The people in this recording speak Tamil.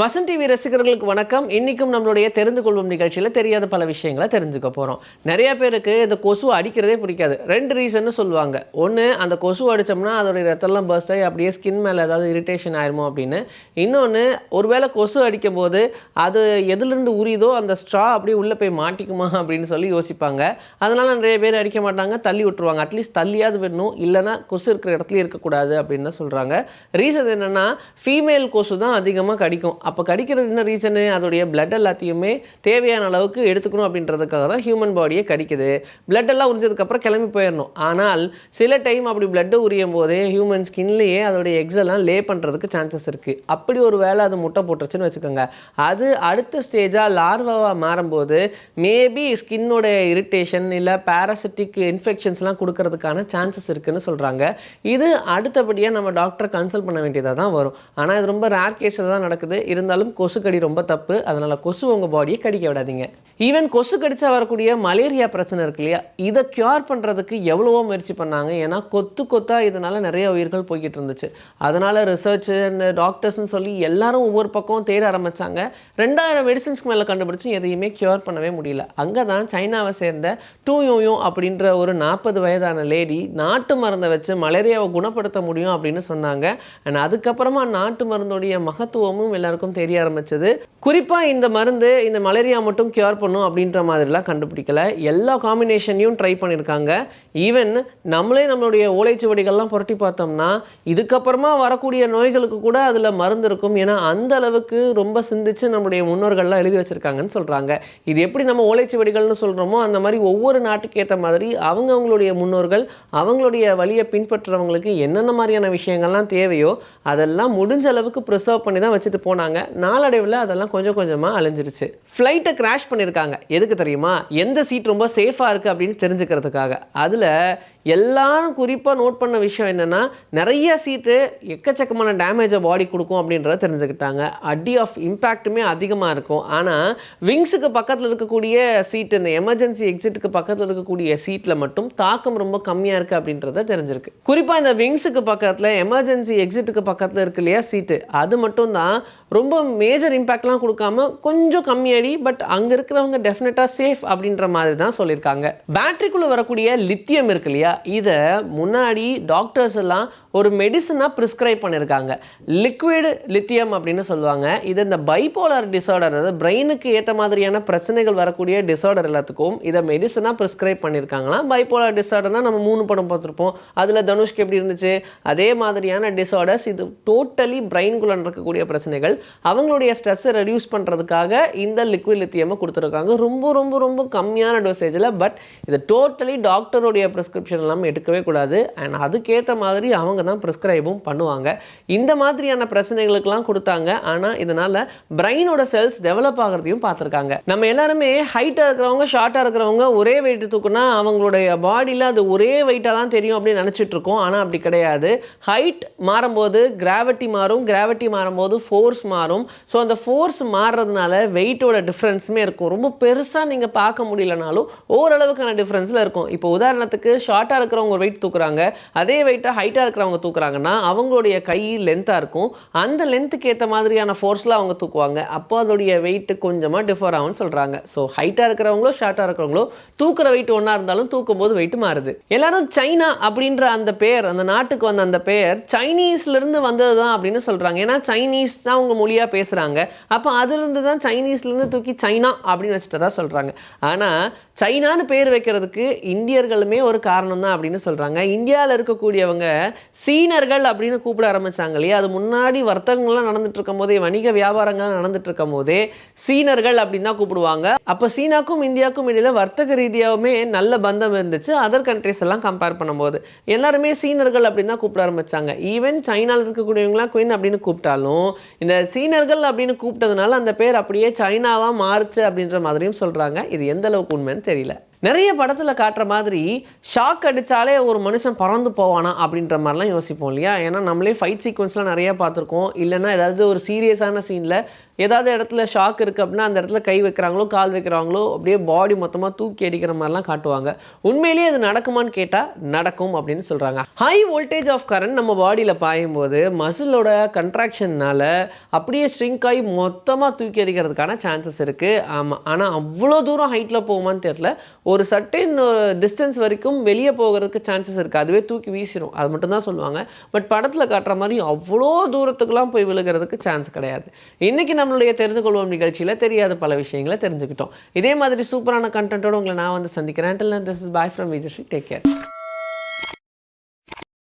வசன் டிவி ரசிகர்களுக்கு வணக்கம். இன்னைக்கும் நம்மளுடைய தெரிந்து கொள்வோம் நிகழ்ச்சியில் தெரியாத பல விஷயங்களை தெரிஞ்சுக்க போகிறோம் நிறைய பேருக்கு இந்த கொசு அடிக்கிறதே பிடிக்காது. ரெண்டு ரீசன்னு சொல்லுவாங்க. ஒன்று அந்த கொசு அடித்தோம்னா அதோடைய ரத்தம்லாம் பர்ஸ்ட் ஆகி அப்படியே ஸ்கின் மேலே ஏதாவது இரிட்டேஷன் ஆயிருமோ அப்படின்னு. இன்னொன்று ஒருவேளை கொசு அடிக்கும் போது அது எதுலேருந்து உரியுதோ அந்த ஸ்ட்ரா அப்படியே உள்ளே போய் மாட்டிக்குமா அப்படின்னு சொல்லி யோசிப்பாங்க. அதனால் நிறைய பேர் அடிக்க மாட்டாங்க தள்ளி விட்டுருவாங்க. அட்லீஸ்ட் தள்ளியாவது வேணும் இல்லைன்னா கொசு இருக்கிற இடத்துல இருக்கக்கூடாது அப்படின்னு தான் சொல்கிறாங்க ரீசன் என்னென்னா ஃபீமேல் கொசு தான் அதிகமாக கடிக்கும். அப்போ கடிக்கிறது என்ன ரீசனு அதோடைய பிளட் எல்லாத்தையுமே தேவையான அளவுக்கு எடுத்துக்கணும் அப்படின்றதுக்காக தான் ஹியூமன் பாடியை கடிக்குது. பிளட் எல்லாம் உறிஞ்சதுக்கப்புறம் கிளம்பி போயிடணும் ஆனால் சில டைம் அப்படி பிளட்டு உரியும் போதே ஹியூமன் ஸ்கின்லேயே அதோடைய எக்ஸெல்லாம் எல்லாம் லே பண்ணுறதுக்கு சான்சஸ் இருக்குது அப்படி ஒரு வேளை அது முட்டை போட்டுருச்சுன்னு வச்சுக்கோங்க. அது அடுத்த ஸ்டேஜாக லார்வாவாக மாறும்போது மேபி ஸ்கின்னோட இரிட்டேஷன் இல்லை பேராசிட்டிக் இன்ஃபெக்ஷன்ஸ்லாம் கொடுக்கறதுக்கான சான்சஸ் இருக்குதுன்னு சொல்கிறாங்க இது அடுத்தபடியாக நம்ம டாக்டரை கன்சல்ட் பண்ண வேண்டியதாக தான் வரும். ஆனால் இது ரொம்ப ரேர் கேஸில் தான் நடக்குது. இருந்தாலும் கொசு கடி ரொம்ப தப்பு. அதனால் கொசு உங்கள் பாடியை கடிக்க விடாதீங்க. ஈவன் கொசு கடிச்சா வரக்கூடிய மலேரியா பிரச்சனை இருக்கு இல்லையா? இதை க்யூர் பண்ணுறதுக்கு எவ்வளவோ முயற்சி பண்ணாங்க. ஏன்னா கொத்து கொத்தாக இதனால நிறைய உயிர்கள் போய்கிட்டு இருந்துச்சு. அதனால் ரிசர்ச் டாக்டர்ஸ்னு சொல்லி எல்லாரும் ஒவ்வொரு பக்கம் தேட ஆரம்பிச்சாங்க. ரெண்டாயிரம் மெடிசின்ஸ்க்கு மேலே கண்டுபிடிச்சும் எதையுமே க்யூர் பண்ணவே முடியல. அங்கே தான் சைனாவை சேர்ந்த டூ யோயோ அப்படின்ற ஒரு நாற்பது வயதான லேடி நாட்டு மருந்தை வச்சு மலேரியாவை குணப்படுத்த முடியும் அப்படின்னு சொன்னாங்க. அண்ட் அதுக்கப்புறமா நாட்டு மருந்துடைய மகத்துவமும் எல்லாருக்கும் தெரிய ஆரம்பிச்சது. குறிப்பாக இந்த மருந்து இந்த மலேரியா மட்டும் க்யூர் பண்ணும் அப்படின்ற மாதிரிலாம் கண்டுபிடிக்கல. எல்லா காம்பினேஷனையும் ட்ரை பண்ணியிருக்காங்க ஈவன் நம்மளே நம்மளுடைய ஓலைச்சுவடிகள்லாம் புரட்டி பார்த்தோம்னா இதுக்கப்புறமா வரக்கூடிய நோய்களுக்கு கூட அதில் மருந்து இருக்கும். ஏன்னா அந்த அளவுக்கு ரொம்ப சிந்திச்சு நம்மளுடைய முன்னோர்கள்லாம் எழுதி வச்சுருக்காங்கன்னு சொல்கிறாங்க இது எப்படி நம்ம ஓலைச்சுவடிகள்னு சொல்கிறோமோ அந்த மாதிரி ஒவ்வொரு நாட்டுக்கு ஏற்ற மாதிரி அவங்க அவங்களுடைய முன்னோர்கள் அவங்களுடைய வழியை பின்பற்றுறவங்களுக்கு என்னென்ன மாதிரியான விஷயங்கள்லாம் தேவையோ அதெல்லாம் முடிஞ்ச அளவுக்கு ப்ரிசர்வ் பண்ணி தான் வச்சுட்டு போனாங்க. நாளடைவில் அதெல்லாம் கொஞ்சம் கொஞ்சமாக அழிஞ்சிருச்சு. ஃப்ளைட்டை கிராஷ் பண்ணியிருக்காங்க எதுக்கு தெரியுமா? எந்த சீட் ரொம்ப சேஃபாக இருக்குது அப்படின்னு தெரிஞ்சுக்கிறதுக்காக. அதில் எல்லாரும் குறிப்பாக நோட் பண்ண விஷயம் என்னென்னா நிறைய சீட்டு எக்கச்சக்கமான டேமேஜை பாடி கொடுக்கும் அப்படின்றத தெரிஞ்சுக்கிட்டாங்க. அடி ஆஃப் இம்பேக்ட்டுமே அதிகமாக இருக்கும். ஆனால் விங்ஸுக்கு பக்கத்தில் இருக்கக்கூடிய சீட்டு இந்த எமர்ஜென்சி எக்ஸிட்டுக்கு பக்கத்தில் இருக்கக்கூடிய சீட்டில் மட்டும் தாக்கம் ரொம்ப கம்மியாக இருக்குது அப்படின்றத தெரிஞ்சிருக்கு. குறிப்பாக இந்த விங்ஸுக்கு பக்கத்தில் எமர்ஜென்சி எக்ஸிட்டுக்கு பக்கத்தில் இருக்கு இல்லையா சீட்டு அது மட்டும் தான் ரொம்ப மேஜர் இம்பேக்ட்லாம் கொடுக்காம கொஞ்சம் கம்மியாடி பட் அங்கே இருக்கிறவங்க டெஃபினட்டாக சேஃப் அப்படின்ற மாதிரி தான் சொல்லியிருக்காங்க. பேட்டரிக்குள்ளே வரக்கூடிய லித்தியம் இருக்கு இல்லையா இதை முன்னாடி டாக்டர்ஸ் எல்லாம் ஒரு மெடிசனாக ப்ரிஸ்கிரைப் பண்ணியிருக்காங்க லிக்விடு லித்தியம் அப்படின்னு சொல்லுவாங்க. இது இந்த பைபோலார் டிசார்டர் அதாவது பிரெயினுக்கு ஏற்ற மாதிரியான பிரச்சனைகள் வரக்கூடிய டிசார்டர் எல்லாத்துக்கும் இதை மெடிசனாக ப்ரிஸ்கிரைப் பண்ணியிருக்காங்கன்னா பைபோலார் டிசார்டர்னால் நம்ம மூணு படம் பார்த்துருப்போம். அதில் தனுஷ்க்கு எப்படி இருந்துச்சு? அதே மாதிரியான டிசார்டர்ஸ் இது டோட்டலி பிரெயின்குள்ளே இருக்கக்கூடிய பிரச்சனைகள். அவங்களுடைய ஸ்ட்ரெஸ்ஸை ரெடியூஸ் பண்ணுறதுக்காக இந்த லிக்விட் லித்தியமை கொடுத்துருக்காங்க. ரொம்ப ரொம்ப ரொம்ப கம்மியான டோசேஜில் பட் இது டோட்டலி டாக்டருடைய ப்ரிஸ்கிரிப்ஷன் இல்லாமல் எடுக்கவே கூடாது. அண்ட் அதுக்கேற்ற மாதிரி அவங்க தான் ப்ரிஸ்கிரைபும் பண்ணுவாங்க. இந்த மாதிரியான பிரச்சனைகளுக்கெல்லாம் கொடுத்தாங்க. ஆனால் இதனால் பிரெயினோட செல்ஸ் டெவலப் ஆகிறதையும் பார்த்துருக்காங்க. நம்ம எல்லாருமே ஹைட்டாக இருக்கிறவங்க ஷார்ட்டாக இருக்கிறவங்க ஒரே வெயிட் தூக்குனா அவங்களுடைய பாடியில் அது ஒரே வெயிட்டாக தான் தெரியும் அப்படின்னு நினச்சிட்ருக்கோம் ஆனால் அப்படி கிடையாது. ஹைட் மாறும்போது கிராவிட்டி மாறும். கிராவிட்டி மாறும்போது ஃபோர்ஸ் மாறும். ஸோ அந்த ஃபோர்ஸ் மாறுறதுனால வெயிட்டோட டிஃப்ரென்ஸுமே இருக்கும். ரொம்ப பெருசாக நீங்கள் பார்க்க முடியலனாலும் ஓரளவுக்கான டிஃப்ரென்ஸில் இருக்கும். இப்போ உதாரணத்துக்கு ஷார்ட்டாக இருக்கிறவங்க வெயிட் தூக்குறாங்க. அதே வெயிட்டாக ஹைட்டாக இருக்கிறவங்க தூக்குறாங்கன்னா அவங்களுடைய கை லென்த்தாக இருக்கும். அந்த லென்த்துக்கு ஏற்ற மாதிரியான ஃபோர்ஸில் அவங்க தூக்குவாங்க. அப்போ அதோடைய வெயிட் கொஞ்சமாக டிஃபர் ஆகும்னு சொல்கிறாங்க ஸோ ஹைட்டாக இருக்கிறவங்களோ ஷார்ட்டாக இருக்கிறவங்களோ தூக்குற வெயிட் ஒன்றா இருந்தாலும் தூக்கும் போது வெயிட் மாறுது. எல்லாரும் சைனா அப்படின்ற அந்த பேர் அந்த நாட்டுக்கு வந்த அந்த பெயர் சைனீஸ்லேருந்து வந்தது தான் அப்படின்னு சொல்கிறாங்க ஏன்னா சைனீஸ் தான் அவங்க மொழியாக பேசுகிறாங்க அப்போ அதுலேருந்து தான் சைனீஸ்லேருந்து தூக்கி சைனா அப்படின்னு வச்சுட்டு தான் சொல்கிறாங்க ஆனால் சைனான்னு பேர் வைக்கிறதுக்கு இந்தியர்களுமே ஒரு காரணம் தான் அப்படின்னு சொல்கிறாங்க இந்தியாவில் இருக்கக்கூடியவங்க சீனர்கள் அப்படின்னு கூப்பிட ஆரம்பித்தாங்க இல்லையா? அது முன்னாடி வர்த்தகங்கள்லாம் நடந்துட்டு இருக்கும் போதே வணிக வியாபாரங்கள் நடந்துட்டு இருக்கும் போதே சீனர்கள் அப்படின்னு தான் கூப்பிடுவாங்க. அப்போ சீனாக்கும் இந்தியாவுக்கும் இடையில வர்த்தக ரீதியாகவுமே நல்ல பந்தம் இருந்துச்சு. அதர் கண்ட்ரிஸ் எல்லாம் கம்பேர் பண்ணும்போது எல்லாருமே சீனர்கள் அப்படின்னு தான் கூப்பிட ஆரம்பித்தாங்க ஈவன் சைனாவில் இருக்கக்கூடியவங்களாம் குயின் அப்படின்னு கூப்பிட்டாலும் இந்த சீனர்கள் அப்படின்னு கூப்பிட்டதுனால அந்த பேர் அப்படியே சைனாவாக மாறுச்சு அப்படின்ற மாதிரியும் சொல்கிறாங்க இது எந்த அளவுக்கு உண்மைன்னு தெரியல. நிறைய படத்தில் காட்டுற மாதிரி ஷாக் அடித்தாலே ஒரு மனுஷன் பறந்து போவானா அப்படின்ற மாதிரிலாம் யோசிப்போம் இல்லையா? ஏன்னா நம்மளே ஃபைட் சீக்வன்ஸ்லாம் நிறையா பார்த்துருக்கோம். இல்லைன்னா ஏதாவது ஒரு சீரியஸான சீனில் ஏதாவது இடத்துல ஷாக் இருக்குது அப்படின்னா அந்த இடத்துல கை வைக்கிறாங்களோ கால் வைக்கிறாங்களோ அப்படியே பாடி மொத்தமாக தூக்கி அடிக்கிற மாதிரிலாம் காட்டுவாங்க. உண்மையிலேயே அது நடக்குமான்னு கேட்டால் நடக்கும் அப்படின்னு சொல்கிறாங்க ஹை வோல்டேஜ் ஆஃப் கரண்ட் நம்ம பாடியில் பாயும்போது மசிலோட கன்ட்ராக்ஷன்னால அப்படியே ஸ்ட்ரிங்க் ஆகி மொத்தமாக தூக்கி அடிக்கிறதுக்கான சான்சஸ் இருக்குது ஆமாம் ஆனால் அவ்வளோ தூரம் ஹைட்டில் போகுமான்னு தெரியல. ஒரு சர்டன் டிஸ்டன்ஸ் வரைக்கும் வெளியே போகிறதுக்கு சான்சஸ் இருக்குது அதுவே தூக்கி வீசிடும் அது மட்டும்தான் சொல்லுவாங்க. பட் படத்தில் காட்டுற மாதிரி அவ்வளோ தூரத்துக்குலாம் போய் விழுகிறதுக்கு சான்ஸ் கிடையாது. இன்றைக்கி நம்ம நம்மளுடைய தெரிந்து கொள்வோம் நிகழ்ச்சியில் தெரியாத பல விஷயங்களை தெரிஞ்சுக்கிட்டோம். இதே மாதிரி சூப்பரான கண்டென்ட்டோட உங்களை நான் வந்து சந்திக்கிறேன். This is boy from Vijay take care